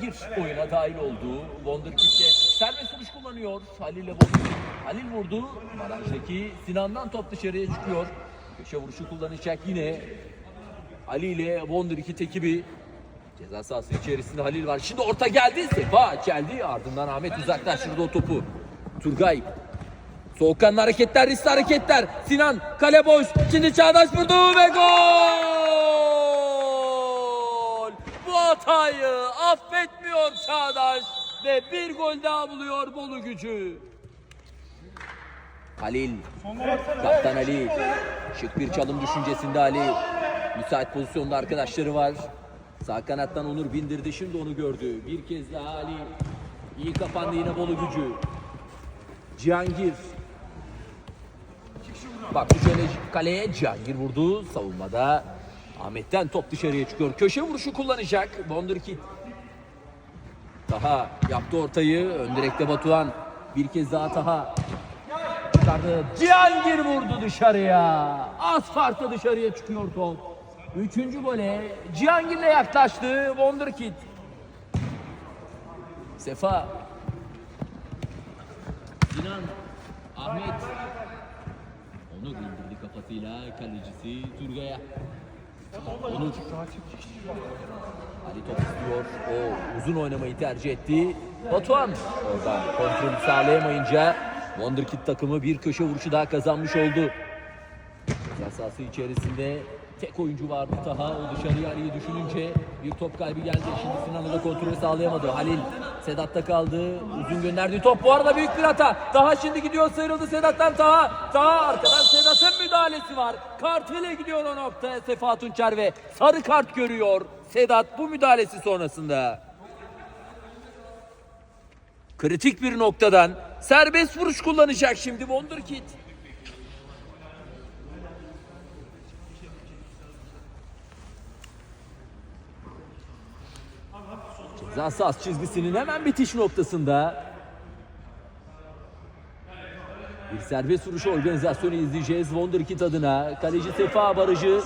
Gir oyuna dahil oldu. Wonderkid'de serbest vuruş kullanıyor. Halil ile Wonderkid. Halil vurdu. Barajdaki Sinan'dan top dışarıya çıkıyor. Köşe vuruşu kullanacak yine. Ali ile Wonderkid ekibi. Ceza sahası içerisinde Halil var. Şimdi orta geldi. Sefa geldi. Ardından Ahmet uzaklaştırdı o topu. Turgay. Soğukkanlı hareketler, riskli hareketler. Sinan kale boş. Şimdi Çağdaş vurdu ve gol! Bu hatayı affetmiyor Çağdaş ve bir gol daha buluyor Bolu gücü. Halil. Kaptan Ali. Şık bir çalım düşüncesinde Ali. Müsait pozisyonda arkadaşları var. Sağ kanattan Onur bindirdi. Şimdi onu gördü. Bir kez daha Ali. İyi kapandı yine Bolu gücü. Cihangir. Bak bu şöyle kaleye Cihangir vurdu. Savunmada Ahmet'ten top dışarıya çıkıyor. Köşe vuruşu kullanacak. Wonderkid. Taha yaptı ortayı. Ön direkte Batuhan. Bir kez daha Taha. Çıkardı. Cihangir vurdu dışarıya. Az farkla dışarıya çıkıyor top. Üçüncü gole Cihangir'le yaklaştı Wonderkid. Sefa. Sinan. Ahmet. Onur indirdi kafasıyla kalecisi Turgay'a. Ali top istiyor. O uzun oynamayı tercih etti. Batuhan oradan kontrolü sağlayamayınca Wonderkid takımı bir köşe vuruşu daha kazanmış oldu. Ceza sahası içerisinde tek oyuncu vardı Taha. O dışarıya Ali'yi düşününce bir top kaybı geldi. Şimdi Sinan'ı da kontrolü sağlayamadı. Halil Sedat'ta kaldı. Uzun gönderdiği top. Bu arada büyük bir hata. Taha şimdi gidiyor sıyrıldı Sedat'tan Taha. Taha arkadan Sedat'ın müdahalesi var. Kartıyla gidiyor o noktaya Sefa Tunçer ve sarı kart görüyor. Sedat bu müdahalesi sonrasında. Kritik bir noktadan serbest vuruş kullanacak şimdi Wonderkid. Ceza sahası çizgisinin hemen bitiş noktasında bir serbest vuruş organizasyonu izleyeceğiz Wonderkid adına. Kaleci Sefa Barajı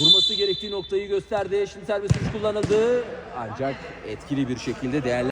durması gerektiği noktayı gösterdi. Şimdi serbest vuruş kullanıldı. Ancak etkili bir şekilde değerlendirildi.